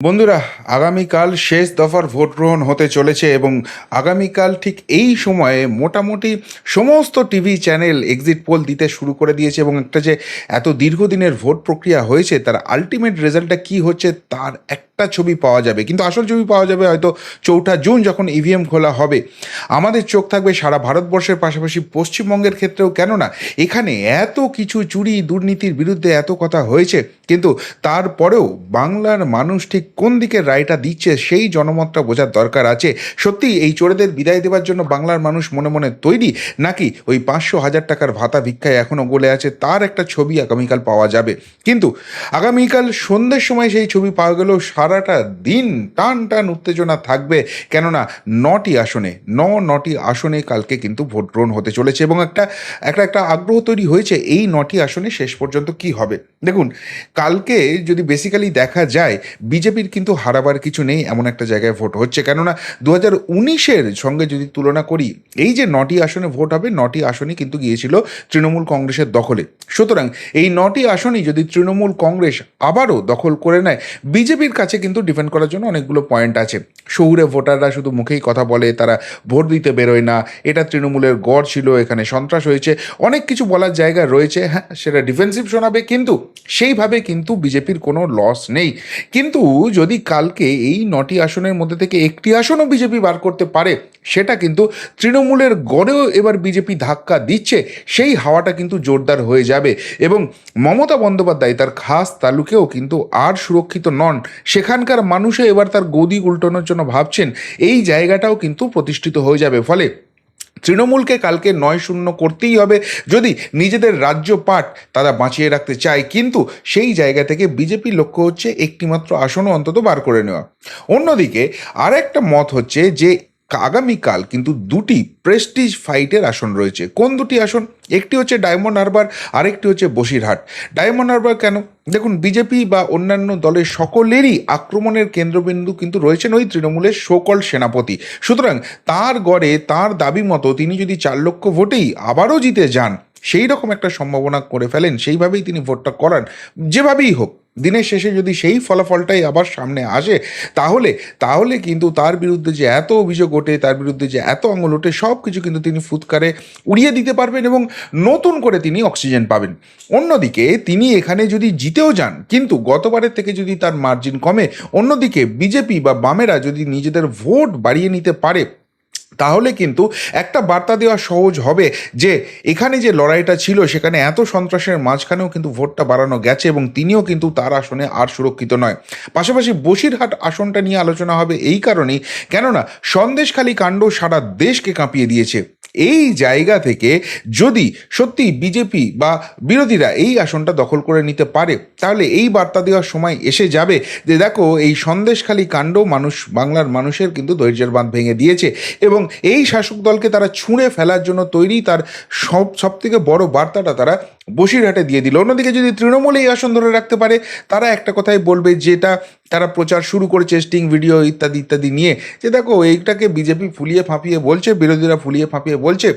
বন্ধুরা, আগামীকাল শেষ দফার ভোট গ্রহণ হতে চলেছে এবং আগামীকাল ঠিক এই সময়ে মোটামুটি সমস্ত টিভি চ্যানেল এক্সিট পোল দিতে শুরু করে দিয়েছে এবং একটা যে এত দীর্ঘদিনের ভোট প্রক্রিয়া হয়েছে, তার আলটিমেট রেজাল্টটা কি হচ্ছে, তার একটা ছবি পাওয়া যাবে, কিন্তু আসল ছবি পাওয়া যাবে হয়তো চৌঠা জুন যখন ইভিএম খোলা হবে। আমাদের চোখ থাকবে সারা ভারতবর্ষের পাশাপাশি পশ্চিমবঙ্গের ক্ষেত্রেও, কেননা এখানে এত কিছু চুরি দুর্নীতির বিরুদ্ধে এত কথা হয়েছে, কিন্তু তারপরেও বাংলার মানুষ ঠিক কোন দিকে রায়টা দিচ্ছে সেই জনমতটা বোঝার দরকার আছে। সত্যি এই চোরেদের বিদায় দেওয়ার জন্য বাংলার মানুষ মনে মনে তৈরি, নাকি ওই পাঁচশো হাজার টাকার ভাতা ভিক্ষায় এখনও গলে আছে তার একটা ছবি আগামীকাল পাওয়া যাবে। কিন্তু আগামীকাল সন্ধ্যের সময় সেই ছবি পাওয়া গেলেও সারাটা দিন টান টান উত্তেজনা থাকবে, কেননা নটি আসনে, ন নটি আসনে কালকে কিন্তু ভোট গ্রহণ হতে চলেছে এবং একটা একটা একটা আগ্রহ তৈরি হয়েছে এই নটি আসনে শেষ পর্যন্ত কি হবে। দেখুন, কালকে যদি বেসিক্যালি দেখা যায়, বিজেপির কিন্তু হারাবার কিছু নেই, এমন একটা জায়গায় ভোট হচ্ছে। কেননা দু হাজার উনিশের সঙ্গে যদি তুলনা করি, এই যে নটি আসনে ভোট হবে, নটি আসনই কিন্তু গিয়েছিল তৃণমূল কংগ্রেসের দখলে। সুতরাং এই নটি আসনই যদি তৃণমূল কংগ্রেস আবারও দখল করে নেয়, বিজেপির কাছে কিন্তু ডিফেন্ড করার জন্য অনেকগুলো পয়েন্ট আছে। শহুরে ভোটাররা শুধু মুখেই কথা বলে, তারা ভোট দিতে বেরোয় না। এটা তৃণমূলের গড় ছিল, এখানে সন্ত্রাস হয়েছে। অনেক কিছু বলার জায়গা রয়েছে হ্যাঁ সেটা ডিফেন্সিভ শোনাবে কিন্তু, সেইভাবে কিন্তু বিজেপির কোনো লস নেই। কিন্তু যদি কালকে এই নটি আসনের মধ্যে থেকে একটি আসনও বিজেপি বার করতে পারে, সেটা কিন্তু তৃণমূলের গড়েও এবার বিজেপি ধাক্কা দিচ্ছে, সেই হাওয়াটা কিন্তু জোরদার হয়ে যাবে। এবং মমতা বন্দ্যোপাধ্যায় তার খাস তালুকেও কিন্তু আর সুরক্ষিত নন সেখানকার মানুষে এবার তার গদি উল্টানোর জন্য ভাবছেন, এই জায়গাটাও কিন্তু প্রতিষ্ঠিত হয়ে যাবে। ফলে তৃণমূলকে কালকে নয় শূন্য করতেই হবে। যদি নিজেদের রাজ্য পাট তারা বাঁচিয়ে রাখতে চায়, কিন্তু সেই জায়গা থেকে বিজেপির লক্ষ্য হচ্ছে একটিমাত্র আসনও অন্তত বার করে নেওয়া। অন্যদিকে আর একটা মত হচ্ছে যে আগামীকাল কিন্তু দুটি প্রেস্টিজ ফাইটের আসন রয়েছে। কোন দুটি আসন? একটি হচ্ছে ডায়মন্ড হারবার আরেকটি হচ্ছে বসিরহাট ডায়মন্ড হারবার কেন? দেখুন বিজেপি বা অন্যান্য দলের সকলেরই আক্রমণের কেন্দ্রবিন্দু কিন্তু রয়েছেন ওই তৃণমূলের সকল সেনাপতি। সুতরাং তার গড়ে, তার দাবি মতো তিনি যদি চার লক্ষ ভোটেই আবারও জিতে যান সেই রকম একটা সম্ভাবনা করে ফেলেন, সেইভাবেই তিনি ভোটটা করান, যেভাবেই হোক। দিনের শেষে যদি সেই ফলাফলটাই আবার সামনে আসে, তাহলে তাহলে কিন্তু তার বিরুদ্ধে যে এত অভিযোগ ওঠে, তার বিরুদ্ধে যে এত আঙুল ওঠে সব কিছু কিন্তু তিনি ফুৎকারে উড়িয়ে দিতে পারবেন এবং নতুন করে তিনি অক্সিজেন পাবেন। অন্যদিকে তিনি এখানে যদি জিতেও যান, কিন্তু গতবারের থেকে যদি তার মার্জিন কমে, অন্যদিকে বিজেপি বা বামেরা যদি নিজেদের ভোট বাড়িয়ে নিতে পারে তাহলে কিন্তু একটা বার্তা দেওয়া সহজ হবে যে, এখানে যে লড়াইটা ছিল সেখানে এত সন্ত্রাসের মাঝখানেও কিন্তু ভোটটা বাড়ানো গেছে এবং তিনিও কিন্তু তার আসনে আর সুরক্ষিত নয়। পাশাপাশি বসিরহাট আসনটা নিয়ে আলোচনা হবে এই কারণেই, কেননা সন্দেশখালী কাণ্ড সারা দেশকে কাঁপিয়ে দিয়েছে। এই জায়গা থেকে যদি সত্যি বিজেপি বা বিরোধীরা এই আসনটা দখল করে নিতে পারে, তাহলে এই বার্তা দেওয়ার সময় এসে যাবে যে, দেখো, এই সন্দেশখালী কাণ্ড মানুষ, বাংলার মানুষের কিন্তু ধৈর্যের বাঁধ ভেঙে দিয়েছে এবং এই শাসক দলকে তারা ছুঁড়ে ফেলার জন্য তৈরি তার সব সব থেকে বড় বার্তাটা তারা বসিরহাটে দিয়ে দিল। অন্যদিকে যদি তৃণমূল এই আসন ধরে রাখতে পারে, তারা একটা কথাই বলবে যেটা তারা প্রচার শুরু করেছে স্টিং ভিডিও ইত্যাদি ইত্যাদি নিয়ে। যে দেখো, এইটাকে বিজেপি ফুলিয়ে ফাঁপিয়ে বলছে, বিরোধীরা ফুলিয়ে ফাঁপিয়ে বলছে।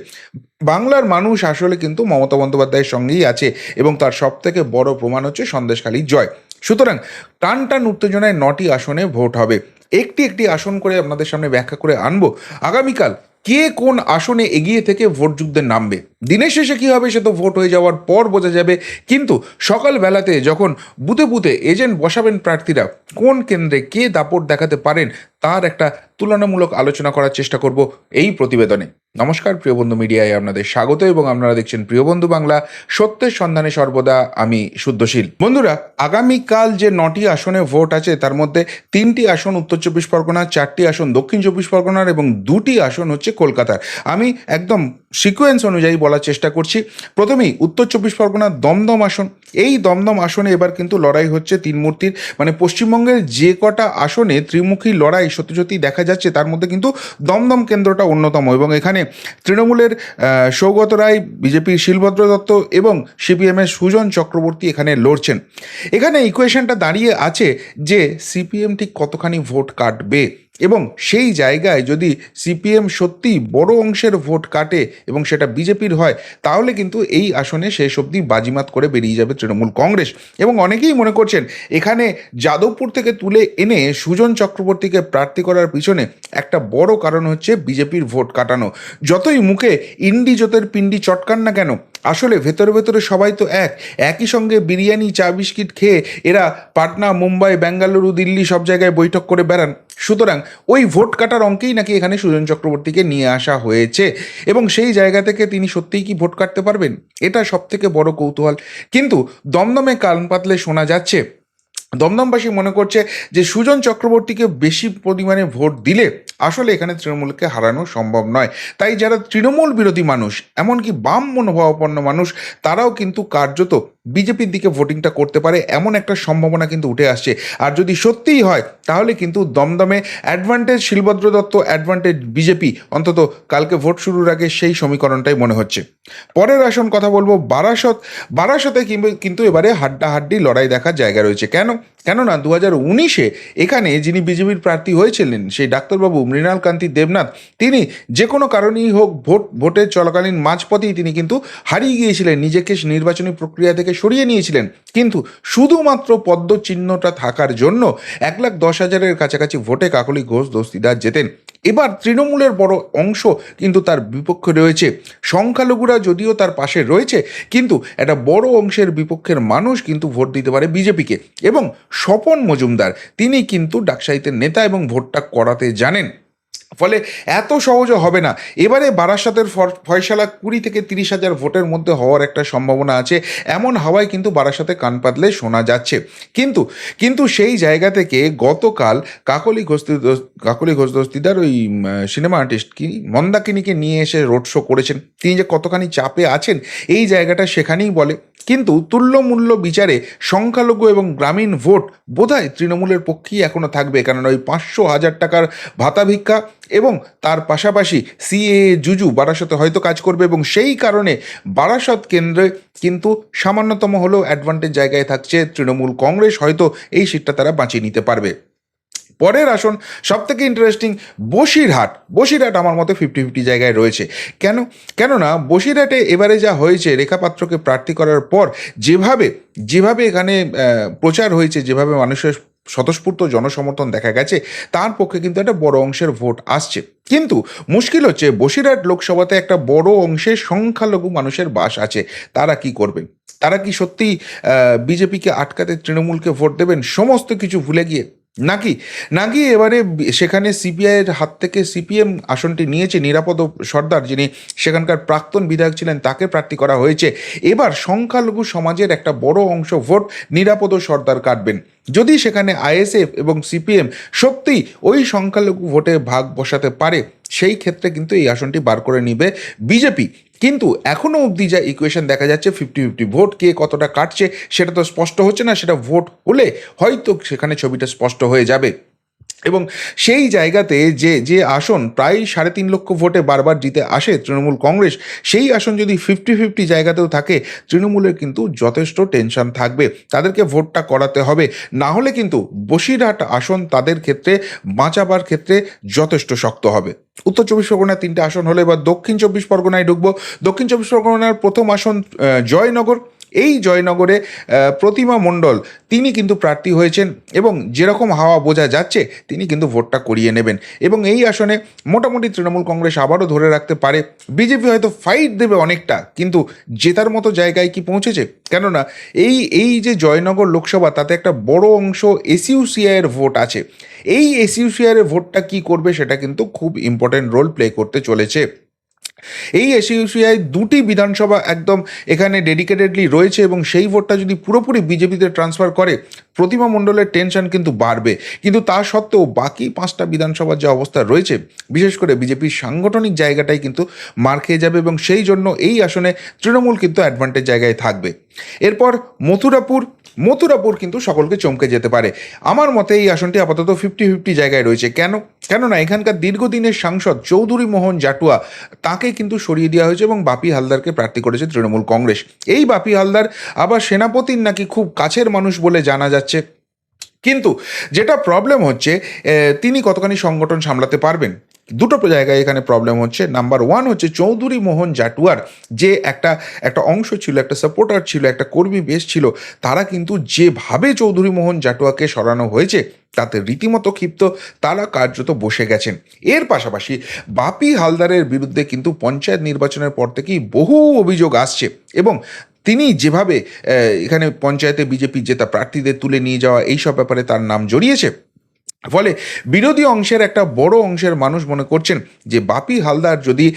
বাংলার মানুষ আসলে কিন্তু মমতা বন্দ্যোপাধ্যায়ের সঙ্গেই আছে এবং তার সব থেকে বড় প্রমাণ হচ্ছে সন্দেশখালীর জয়। সুতরাং টান টান উত্তেজনায় নটি আসনে ভোট হবে। একটি একটি আসন করে আপনাদের সামনে ব্যাখ্যা করে আনব। আগামীকাল কে কোন আসনে এগিয়ে থেকে ভোট যুদ্ধে নামবে? দিনের শেষে কী হবে সে তো ভোট হয়ে যাওয়ার পর বোঝা যাবে। কিন্তু সকালবেলাতে যখন বুতে বুতে এজেন্ট বসাবেন প্রার্থীরা, কোন কেন্দ্রে কে দাপট দেখাতে পারেন তার একটা তুলনামূলক আলোচনা করার চেষ্টা করব এই প্রতিবেদনে। নমস্কার, প্রিয় বন্ধু মিডিয়ায় আপনাদের স্বাগত এবং আপনারা দেখছেন প্রিয় বন্ধু বাংলা। সত্যের সন্ধানে সর্বদা আমি শুদ্ধশীল। বন্ধুরা, আগামীকাল যে নটি আসনে ভোট আছে তার মধ্যে তিনটি আসন উত্তর চব্বিশ পরগনা, চারটি আসন দক্ষিণ চব্বিশ পরগনার এবং দুটি আসন হচ্ছে কলকাতার। আমি একদম সিকোয়েন্স অনুযায়ী বলার চেষ্টা করছি। প্রথমেই উত্তর চব্বিশ পরগনার দমদম আসন। এই দমদম আসনে এবার কিন্তু লড়াই হচ্ছে তিন মূর্তির। মানে পশ্চিমবঙ্গের যে কটা আসনে ত্রিমুখী লড়াই সত্যি সত্যি দেখা যাচ্ছে, তার মধ্যে কিন্তু দমদম কেন্দ্রটা অন্যতম এবং এখানে তৃণমূলের সৌগত রায়, বিজেপির শিলভদ্র দত্ত এবং সিপিএমের সুজন চক্রবর্তী এখানে লড়ছেন। এখানে ইকুয়েশনটা দাঁড়িয়ে আছে যে সিপিএম ঠিক কতখানি ভোট কাটবে? এবং সেই জায়গায় যদি সিপিএম সত্যি বড় অংশের ভোট কাটে এবং সেটা বিজেপির হয়, তাহলে কিন্তু এই আসনে শেষ অবধি বাজিমাত করে বেরিয়ে যাবে তৃণমূল কংগ্রেস। এবং অনেকেই মনে করছেন, এখানে যাদবপুর থেকে তুলে এনে সুজন চক্রবর্তীকে প্রার্থী করার পিছনে একটা বড় কারণ হচ্ছে বিজেপির ভোট কাটানো। যতই মুখে ইন্ডি জোতের পিন্ডি চটকান না কেন আসলে ভেতরে ভেতরে সবাই তো এক। একই সঙ্গে বিরিয়ানি, চা বিস্কিট খেয়ে এরা পাটনা, মুম্বাই, বেঙ্গালুরু, দিল্লি সব জায়গায় বৈঠক করে বেড়ান। সুতরাং ওই ভোট কাটার অঙ্কেই নাকি এখানে সুজন চক্রবর্তীকে নিয়ে আসা হয়েছে। এবং সেই জায়গা থেকে তিনি সত্যিই কি ভোট কাটতে পারবেন? এটা সব থেকে বড় কৌতূহল। কিন্তু দমদমে কান পাতলে শোনা যাচ্ছে দমদমবাসী মনে করছে যে সুজন চক্রবর্তীকে বেশি পরিমাণে ভোট দিলে আসলে এখানে তৃণমূলকে হারানো সম্ভব নয়। তাই যারা তৃণমূল বিরোধী মানুষ, এমনকি বাম মনোভাবাপন্ন মানুষ, তারাও কিন্তু কার্যত বিজেপির দিকে ভোটিংটা করতে পারে, এমন একটা সম্ভাবনা কিন্তু উঠে আসছে। আর যদি সত্যিই হয়, তাহলে কিন্তু দমদমে advantage Shilbhadra Dutta advantage BJP, অন্তত কালকে ভোট শুরুর আগে সেই সমীকরণটাই মনে হচ্ছে। পরের আসন কথা বলব, বারাসত। বারাসতে কিন্তু এবারে হাড্ডাহাড্ডি লড়াই দেখার জায়গা রয়েছে। কেন? কেননা দু হাজার উনিশে এখানে যিনি বিজেপির প্রার্থী হয়েছিলেন, সেই ডাক্তারবাবু মৃণাল কান্তি দেবনাথ, তিনি যে কোনো কারণেই হোক ভোট ভোটের চলাকালীন মাঝপথেই তিনি কিন্তু হারিয়ে গিয়েছিলেন, নিজেকে নির্বাচনী প্রক্রিয়া থেকে সরিয়ে নিয়েছিলেন। কিন্তু শুধুমাত্র পদ্ম চিহ্নটা থাকার জন্য এক লাখ দশ হাজারের কাছাকাছি ভোটে কাকলি ঘোষ দস্তিদার যেতেন এবার তৃণমূলের বড় অংশ কিন্তু তার বিপক্ষে রয়েছে। সংখ্যালঘুরা যদিও তার পাশে রয়েছে, কিন্তু একটা বড় অংশের বিপক্ষের মানুষ কিন্তু ভোট দিতে পারে বিজেপিকে। এবং স্বপন মজুমদার, তিনি কিন্তু ডাকসাইতের নেতা এবং ভোটটা করাতে জানেন। ফলে এত সহজও হবে না। এবারে বারাসাতের ফয়সালা কুড়ি থেকে তিরিশ হাজার ভোটের মধ্যে হওয়ার একটা সম্ভাবনা আছে। এমন হাওয়ায় কিন্তু বারাসাতে কান পাতলে শোনা যাচ্ছে। কিন্তু কিন্তু সেই জায়গা থেকে গতকাল কাকলি ঘোষদি কাকলি ঘোষ, দস্তিদার ওই সিনেমা আর্টিস্ট কি, মন্দাকিনীকে নিয়ে এসে রোড শো করেছেন। তিনি যে কতখানি চাপে আছেন, এই জায়গাটা সেখানেই বলে। কিন্তু তুল্যমূল্য বিচারে সংখ্যালঘু এবং গ্রামীণ ভোট বোধহয় তৃণমূলের পক্ষেই এখনও থাকবে কারণ ওই পাঁচশো হাজার টাকার ভাতা ভিক্ষা এবং তার পাশাপাশি সিএ জুজু বারাসতে হয়তো কাজ করবে এবং সেই কারণে বারাসত কেন্দ্রে কিন্তু সামান্যতম হলেও অ্যাডভান্টেজ জায়গায় থাকছে তৃণমূল কংগ্রেস, হয়তো এই সিটটা তারা বাঁচিয়ে নিতে পারবে। পরের আসন সব থেকে ইন্টারেস্টিং বসিরহাট। বসিরহাট আমার মতে ফিফটি ফিফটি জায়গায় রয়েছে। কেন? কেননা বসিরহাটে এবারে যা হয়েছে, রেখাপাত্রকে প্রার্থী করার পর যেভাবে যেভাবে এখানে প্রচার হয়েছে, যেভাবে মানুষের স্বতঃস্ফূর্ত জনসমর্থন দেখা গেছে, তার পক্ষে কিন্তু একটা বড় অংশের ভোট আসছে। কিন্তু মুশকিল হচ্ছে, বসিরহাট লোকসভাতে একটা বড় অংশের সংখ্যালঘু মানুষের বাস আছে। তারা কি করবেন তারা কি সত্যি বিজেপিকে আটকাতে তৃণমূলকে ভোট দেবেন? সমস্ত কিছু ভুলে গিয়ে নাকি? নাকি এবারে সেখানে সিপিআইয়ের হাত থেকে সিপিএম আসনটি নিয়েছে নিরাপদ সর্দার, যিনি সেখানকার প্রাক্তন বিধায়ক ছিলেন, তাকে প্রার্থী করা হয়েছে। এবার সংখ্যালঘু সমাজের একটা বড় অংশ ভোট নিরাপদ সর্দার কাটবেন। যদি সেখানে আইএসএফ এবং সিপিএম সত্যি ওই সংখ্যালঘু ভোটে ভাগ বসাতে পারে সেই ক্ষেত্রে কিন্তু এই আসনটি বার করে নিবে বিজেপি। কিন্তু এখনও অবধি যা ইকুয়েশন দেখা যাচ্ছে ফিফটি ফিফটি ভোট কে কতটা কাটছে, সেটা তো স্পষ্ট হচ্ছে না, সেটা ভোট হলে হয়তো সেখানে ছবিটা স্পষ্ট হয়ে যাবে। এবং সেই জায়গাতে যে যে আসন প্রায় সাড়ে তিন লক্ষ ভোটে বারবার জিতে আসে তৃণমূল কংগ্রেস, সেই আসন যদি ফিফটি ফিফটি জায়গাতেও থাকে, তৃণমূলের কিন্তু যথেষ্ট টেনশন থাকবে। তাদেরকে ভোটটা করাতে হবে। না হলে কিন্তু বসিরহাট আসন তাদের ক্ষেত্রে বাঁচাবার ক্ষেত্রে যথেষ্ট শক্ত হবে। উত্তর চব্বিশ পরগনায় তিনটে আসন হলে এবার দক্ষিণ চব্বিশ পরগনায় ঢুকবো। দক্ষিণ চব্বিশ পরগনার প্রথম আসন জয়নগর এই জয়নগরে প্রতিমা মণ্ডল, তিনি কিন্তু প্রার্থী হয়েছেন এবং যেরকম হাওয়া বোঝা যাচ্ছে, তিনি কিন্তু ভোটটা করিয়ে নেবেন। এবং এই আসনে মোটামুটি তৃণমূল কংগ্রেস আবারও ধরে রাখতে পারে। বিজেপি হয়তো ফাইট দেবে অনেকটা, কিন্তু জেতার মতো জায়গায় কি পৌঁছেছে? কেননা, এই এই যে জয়নগর লোকসভা, তাতে একটা বড় অংশ এসইউসিআইয়ের ভোট আছে। এই এসইউসিআইয়ের ভোটটা কি করবে, সেটা কিন্তু খুব ইম্পর্টেন্ট রোল প্লে করতে চলেছে। এই এসইউসিআই দুটি বিধানসভা একদম এখানে ডেডিকেটেডলি রয়েছে এবং সেই ভোটটা যদি পুরোপুরি বিজেপিতে ট্রান্সফার করে, প্রতিমা মণ্ডলের টেনশন কিন্তু বাড়বে। কিন্তু তা সত্ত্বেও বাকি পাঁচটা বিধানসভার যে অবস্থা রয়েছে, বিশেষ করে বিজেপির সাংগঠনিক জায়গাটাই কিন্তু মার খেয়ে যাবে এবং সেই জন্য এই আসনে তৃণমূল কিন্তু অ্যাডভান্টেজ জায়গায় থাকবে। এরপর মথুরাপুর মথুরাপুর কিন্তু সকলকে চমকে যেতে পারে। আমার মতে এই আসনটি আপাতত ফিফটি ফিফটি জায়গায় রয়েছে। কেন কেননা এখানকার দীর্ঘদিনের সাংসদ চৌধুরী মোহন জাটুয়া তাকে কিন্তু সরিয়ে দেওয়া হয়েছে এবং বাপি হালদারকে প্রার্থী করেছে তৃণমূল কংগ্রেস। এই বাপি হালদার আবার সেনাপতির নাকি খুব কাছের মানুষ বলে জানা যাচ্ছে। কিন্তু যেটা প্রবলেম হচ্ছে তিনি কতখানি সংগঠন সামলাতে পারবেন? দুটো জায়গায় এখানে প্রবলেম হচ্ছে। নাম্বার ওয়ান হচ্ছে চৌধুরী মোহন জাটুয়ার, যে একটা একটা অংশ ছিল, একটা সাপোর্টার ছিল, একটা কর্মী বেশ ছিল, তারা কিন্তু যেভাবে চৌধুরী মোহন জাটুয়াকে সরানো হয়েছে, তাতে রীতিমতো ক্ষিপ্ত, তারা কার্যত বসে গেছেন। এর পাশাপাশি বাপি হালদারের বিরুদ্ধে কিন্তু পঞ্চায়েত নির্বাচনের পর থেকেই বহু অভিযোগ আসছে এবং তিনি যেভাবে এখানে পঞ্চায়েতে বিজেপি জেতা প্রার্থীদের তুলে নিয়ে যাওয়া, এইসব ব্যাপারে তার নাম জড়িয়েছে। ফলে বিরোধী অংশের একটা বড় অংশের মানুষ মনে করছেন যে বাপি হালদার যদি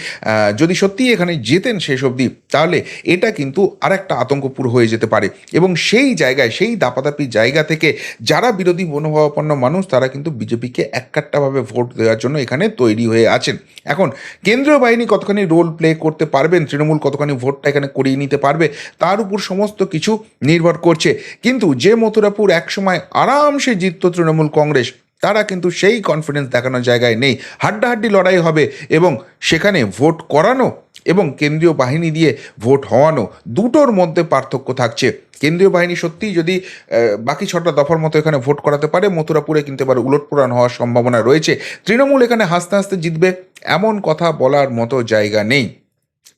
যদি সত্যিই এখানে জেতেন শেষ অবধি, তাহলে এটা কিন্তু আরেকটা আতঙ্কপুর হয়ে যেতে পারে। এবং সেই জায়গায়, সেই দাপাদাপি জায়গা থেকে যারা বিরোধী মনোভাবাপন্ন মানুষ, তারা কিন্তু বিজেপিকে এককাট্টাভাবে ভোট দেওয়ার জন্য এখানে তৈরি হয়ে আছেন। এখন, কেন্দ্রীয় বাহিনী কতখানি রোল প্লে করতে পারবেন, তৃণমূল কতখানি ভোটটা এখানে করিয়ে নিতে পারবে, তার উপর সমস্ত কিছু নির্ভর করছে। কিন্তু যে মথুরাপুর একসময় আরামসে জিতত তৃণমূল কংগ্রেস তারা কিন্তু সেই কনফিডেন্স দেখানোর জায়গায় নেই। হাড্ডাহাড্ডি লড়াই হবে এবং সেখানে ভোট করানো এবং কেন্দ্রীয় বাহিনী দিয়ে ভোট হওয়ানো দুটোর মধ্যে পার্থক্য থাকছে। কেন্দ্রীয় বাহিনী সত্যিই যদি বাকি ছটা দফার মতো এখানে ভোট করাতে পারে, মথুরাপুরে কিন্তু এবার উলটপুরাণ হওয়ার সম্ভাবনা রয়েছে। তৃণমূল এখানে হাসতে হাসতে জিতবে, এমন কথা বলার মতো জায়গা নেই।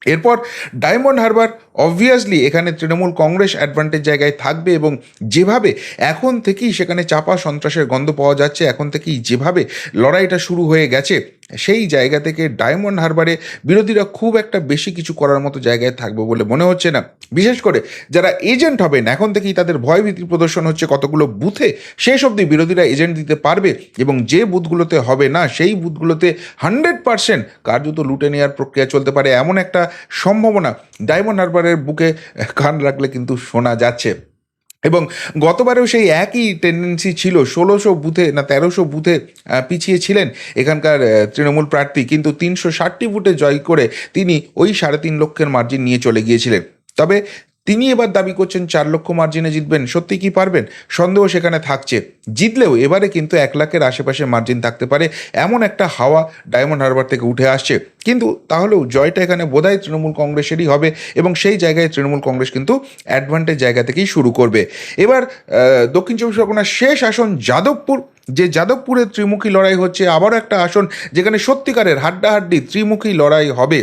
এরপর ডায়মন্ড হারবার অবভিয়াসলি এখানে তৃণমূল কংগ্রেস অ্যাডভান্টেজ জায়গায় থাকবে এবং যেভাবে এখন থেকেই সেখানে চাপা সন্ত্রাসের গন্ধ পাওয়া যাচ্ছে, এখন থেকেই যেভাবে লড়াইটা শুরু হয়ে গেছে সেই জায়গা থেকে ডায়মন্ড হারবারে বিরোধীরা খুব একটা বেশি কিছু করার মতো জায়গায় থাকবে বলে মনে হচ্ছে না। বিশেষ করে যারা এজেন্ট হবেন, এখন থেকেই তাদের ভয়ভীতি প্রদর্শন হচ্ছে কতগুলো বুথে। শেষ অবধি বিরোধীরা এজেন্ট দিতে পারবে এবং যে বুথগুলোতে হবে না, সেই বুথগুলোতে হান্ড্রেড পার্সেন্ট কার্যত লুটে নেওয়ার প্রক্রিয়া চলতে পারে এমন একটা সম্ভাবনা। ডায়মন্ড হারবারের বুকে কান রাখলে কিন্তু শোনা যাচ্ছে। এবং গতবারেও সেই একই টেন্ডেন্সি ছিল, ষোলোশো বুথে না তেরোশো বুথে পিছিয়ে ছিলেন এখানকার তৃণমূল প্রার্থী। কিন্তু তিনশো ষাটটি বুথে জয় করে তিনি ওই সাড়ে তিন লক্ষের মার্জিন নিয়ে চলে গিয়েছিলেন। তবে তিনি এবার দাবি করছেন চার লক্ষ মার্জিনে জিতবেন। সত্যি কি পারবেন? সন্দেহ সেখানে থাকছে। জিতলেও এবারে কিন্তু এক লাখের আশেপাশে মার্জিন থাকতে পারে, এমন একটা হাওয়া ডায়মন্ড হারবার থেকে উঠে আসছে। কিন্তু তাহলেও জয়টা এখানে বোধহয় তৃণমূল কংগ্রেসেরই হবে এবং সেই জায়গায় তৃণমূল কংগ্রেস কিন্তু অ্যাডভান্টেজ জায়গা থেকেই শুরু করবে। এবার দক্ষিণ চব্বিশ পরগনার শেষ আসন যাদবপুর। যে যাদবপুরের ত্রিমুখী লড়াই হচ্ছে আবারও একটা আসন যেখানে সত্যিকারের হাড্ডাহাড্ডি ত্রিমুখী লড়াই হবে।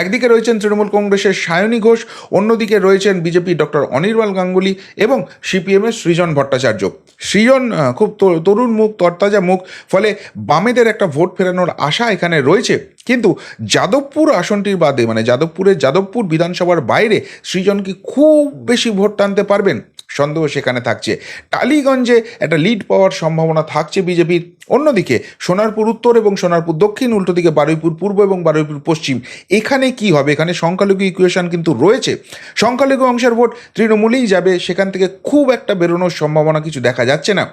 একদিকে রয়েছেন তৃণমূল কংগ্রেসের সায়নী ঘোষ, অন্যদিকে রয়েছেন বিজেপি ডক্টর অনির্বাণ গাঙ্গুলি এবং সিপিএমের সৃজন ভট্টাচার্য। সৃজন খুব তরুণ মুখ, তরতাজা মুখ, ফলে বামেদের একটা ভোট ফেরানোর আশা এখানে রয়েছে। কিন্তু যাদবপুর আসনটির বাদে মানে যাদবপুরের যাদবপুর বিধানসভার বাইরে সৃজন কি খুব বেশি ভোট টানতে পারবেন? সন্দেহ সেখানে থাকছে। টালিগঞ্জে একটা লিড পাওয়ার সম্ভাবনা থাকছে বিজেপির। অন্যদিকে সোনারপুর উত্তর এবং সোনারপুর দক্ষিণ, উল্টো দিকে বারুইপুর পূর্ব এবং বারুইপুর পশ্চিম। এখানে কি হবে? এখানে সংখ্যালঘু ইকুয়েশন কিন্তু রয়েছে। সংখ্যালঘু অংশের ভোট তৃণমূলেই যাবে। সেখান থেকে খুব একটা বেরোনোর সম্ভাবনা কিছু দেখা যাচ্ছে না।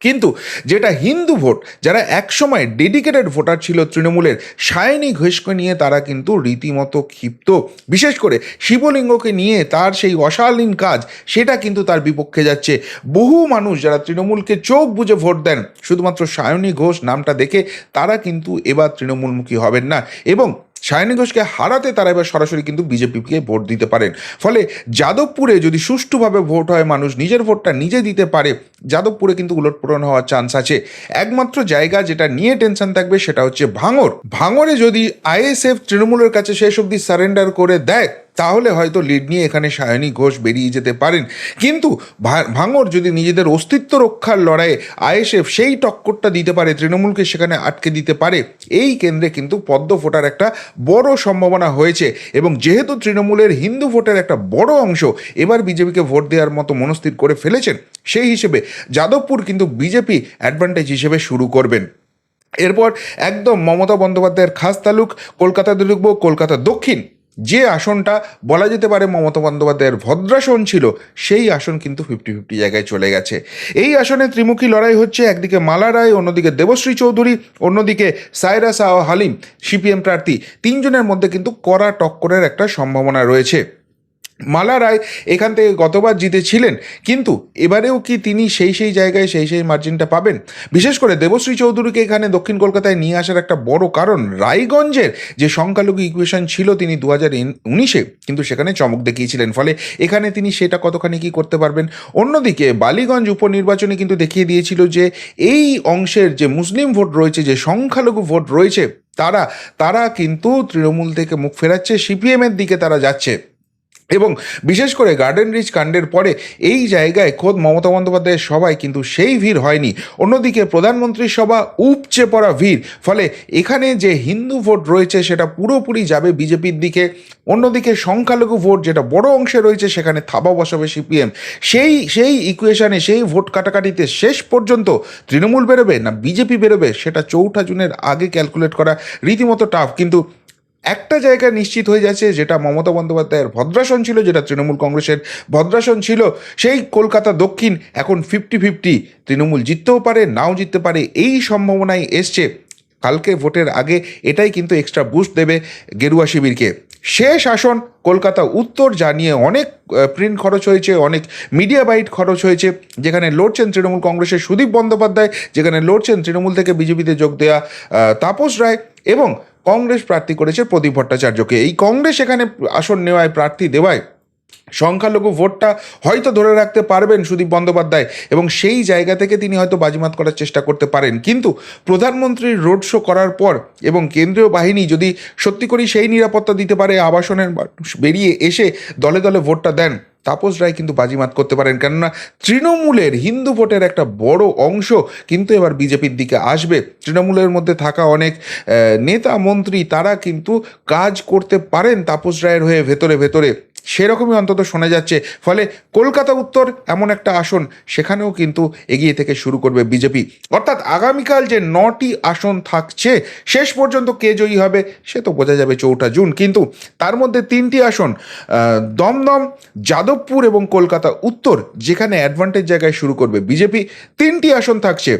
কিন্তু যেটা হিন্দু ভোট, যারা একসময় ডেডিকেটেড ভোটার ছিল তৃণমূলের, সায়নী ঘোষকে নিয়ে তারা কিন্তু রীতিমতো ক্ষিপ্ত। বিশেষ করে শিবলিঙ্গকে নিয়ে তার সেই অশালীন কাজ, সেটা কিন্তু তার বিপক্ষে যাচ্ছে। বহু মানুষ যারা তৃণমূলকে চোখ বুজে ভোট দেন, শুধুমাত্র সায়নী ঘোষ নামটা দেখে তারা কিন্তু এবার তৃণমূলমুখী হবেন না। এবং সায়নী ঘোষকে হারাতে তারা এবার সরাসরি কিন্তু বিজেপিকে ভোট দিতে পারেন। ফলে যাদবপুরে যদি সুষ্ঠুভাবে ভোট হয়, মানুষ নিজের ভোটটা নিজে দিতে পারে, যাদবপুরে কিন্তু উলটপূরণ হওয়ার চান্স আছে। একমাত্র জায়গা যেটা নিয়ে টেনশন থাকবে সেটা হচ্ছে ভাঙর ভাঙরে যদি আইএসএফ, তৃণমূলের কাছে শেষ অবধি সারেন্ডার করে দেয় তাহলে হয়তো লিড নিয়ে এখানে সায়নী ঘোষ বেরিয়ে যেতে পারেন। কিন্তু ভাঙর যদি নিজেদের অস্তিত্ব রক্ষার লড়াইয়ে আইএসএফ সেই টক্করটা দিতে পারে, তৃণমূলকে সেখানে আটকে দিতে পারে, এই কেন্দ্রে কিন্তু পদ্ম ফোটার একটা বড় সম্ভাবনা হয়েছে। এবং যেহেতু তৃণমূলের হিন্দু ভোটের একটা বড় অংশ এবার বিজেপিকে ভোট দেওয়ার মতো মনস্থির করে ফেলেছেন, সেই হিসেবে যাদবপুর কিন্তু বিজেপি অ্যাডভান্টেজ হিসেবে শুরু করবেন। এরপর একদম মমতা বন্দ্যোপাধ্যায়ের খাস তালুক কলকাতাতে ঢুকবো কলকাতা দক্ষিণ। যে আসনটা বলা যেতে পারে মমতা বন্দ্যোপাধ্যায়ের ভদ্রাসন ছিল, সেই আসন কিন্তু ফিফটি ফিফটি জায়গায় চলে গেছে। এই আসনে ত্রিমুখী লড়াই হচ্ছে, একদিকে মালা রায়, অন্যদিকে দেবশ্রী চৌধুরী, অন্যদিকে সায়রা শাহ হালিম, সিপিএম প্রার্থী। তিনজনের মধ্যে কিন্তু কড়া টক্করের একটা সম্ভাবনা রয়েছে। মালা রায় এখান থেকে গতবার জিতেছিলেন, কিন্তু এবারেও কি তিনি সেই সেই জায়গায় সেই সেই মার্জিনটা পাবেন? বিশেষ করে দেবশ্রী চৌধুরীকে এখানে দক্ষিণ কলকাতায় নিয়ে আসার একটা বড় কারণ রায়গঞ্জের যে সংখ্যালঘু ইকুয়েশন ছিল তিনি দু হাজার উনিশে, কিন্তু সেখানে চমক দেখিয়েছিলেন। ফলে এখানে তিনি সেটা কতখানি কি করতে পারবেন? অন্যদিকে বালিগঞ্জ উপনির্বাচনে কিন্তু দেখিয়ে দিয়েছিল যে এই অংশের যে মুসলিম ভোট রয়েছে, যে সংখ্যালঘু ভোট রয়েছে, তারা তারা কিন্তু তৃণমূল থেকে মুখ ফেরাচ্ছে, সিপিএমের দিকে তারা যাচ্ছে। এবং বিশেষ করে গার্ডেন রিচ কাণ্ডের পরে এই জায়গায় খোদ মমতা বন্দ্যোপাধ্যায়ের সভায় কিন্তু সেই ভিড় হয়নি। অন্যদিকে প্রধানমন্ত্রীর সভা উপচে পড়া ভিড়, ফলে এখানে যে হিন্দু ভোট রয়েছে সেটা পুরোপুরি যাবে বিজেপির দিকে। অন্যদিকে সংখ্যালঘু ভোট যেটা বড় অংশে রয়েছে সেখানে থাবা বসাবে সিপিএম। সেই সেই ইকুয়েশানে সেই ভোট কাটাকাটিতে শেষ পর্যন্ত তৃণমূল বেরোবে না বিজেপি বেরোবে সেটা চৌঠা জুনের আগে ক্যালকুলেট করা রীতিমতো টাফ কিন্তু একটা জায়গা নিশ্চিত হয়ে যাচ্ছে যেটা মমতা বন্দ্যোপাধ্যায়ের ভদ্রাসন ছিল, যেটা তৃণমূল কংগ্রেসের ভদ্রাসন ছিল, সেই কলকাতা দক্ষিণ এখন ফিফটি ফিফটি তৃণমূল জিততেও পারে, নাও জিততে পারে, এই সম্ভাবনাই এসছে। কালকে ভোটের আগে এটাই কিন্তু এক্সট্রা বুস্ট দেবে গেরুয়া শিবিরকে। শেষ আসন কলকাতা উত্তর, যা নিয়ে অনেক প্রিন্ট খরচ হয়েছে, অনেক মিডিয়া বাইট খরচ হয়েছে, যেখানে লড়ছেন তৃণমূল কংগ্রেসের সুদীপ বন্দ্যোপাধ্যায়, যেখানে লড়ছেন তৃণমূল থেকে বিজেপিতে যোগ দেওয়া তাপস রায় এবং কংগ্রেস প্রার্থী করেছে প্রদীপ ভট্টাচার্যকে। এই কংগ্রেস এখানে আসন নেওয়ায় প্রার্থী দেওয়ায় সংখ্যালঘু ভোটটা হয়তো ধরে রাখতে পারবেন সুদীপ বন্দ্যোপাধ্যায় এবং সেই জায়গা থেকে তিনি হয়তো বাজিমাত করার চেষ্টা করতে পারেন। কিন্তু প্রধানমন্ত্রীর রোড শো করার পর এবং কেন্দ্রীয় বাহিনী যদি সত্যি করেই সেই নিরাপত্তা দিতে পারে আবাসনের বেরিয়ে এসে দলে দলে ভোটটা দেন তাপস রায় কিন্তু বাজিমাত করতে পারেন। কেননা তৃণমূলের হিন্দু ভোটের একটা বড় অংশ কিন্তু এবার বিজেপির দিকে আসবে। তৃণমূলের মধ্যে থাকা অনেক নেতা, মন্ত্রী তারা কিন্তু কাজ করতে পারেন তাপস রায়ের হয়ে ভেতরে ভেতরে। সেরকমই অন্তত শোনা যাচ্ছে। ফলে কলকাতা উত্তর এমন একটা আসন, সেখানেও কিন্তু এগিয়ে থেকে শুরু করবে বিজেপি। অর্থাৎ আগামীকাল যে নটি আসন থাকছে, শেষ পর্যন্ত কে জয়ী হবে, সে তো বোঝা যাবে চৌঠা জুন। কিন্তু তার মধ্যে তিনটি আসন দমদম, যাদবপুর এবং কলকাতা উত্তর, যেখানে অ্যাডভান্টেজ জায়গায় শুরু করবে বিজেপি। তিনটি আসন থাকছে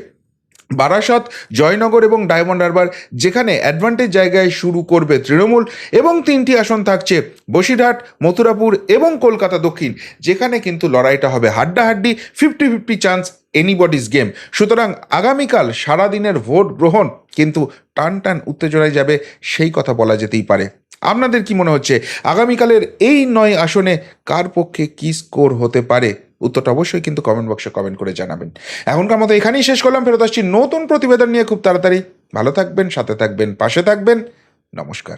বারাসত, জয়নগর এবং ডায়মন্ড হারবার, যেখানে অ্যাডভান্টেজ জায়গায় শুরু করবে তৃণমূল এবং তিনটি আসন থাকছে বসিরহাট, মথুরাপুর এবং কলকাতা দক্ষিণ, যেখানে কিন্তু লড়াইটা হবে হাড্ডাহাড্ডি fifty fifty chance anybody's game সুতরাং আগামীকাল সারাদিনের ভোট গ্রহণ কিন্তু টান টান উত্তেজনায় যাবে, সেই কথা বলা যেতেই পারে। আপনাদের কি মনে হচ্ছে? আগামীকালের এই নয় আসনে কার পক্ষে কি স্কোর হতে পারে? উত্তরটা অবশ্যই কিন্তু কমেন্ট বক্সে কমেন্ট করে জানাবেন। এখনকার মতো এখানেই শেষ করলাম, ফেরত আসছি নতুন প্রতিবেদন নিয়ে খুব তাড়াতাড়ি। ভালো থাকবেন, সাথে থাকবেন, পাশে থাকবেন। নমস্কার।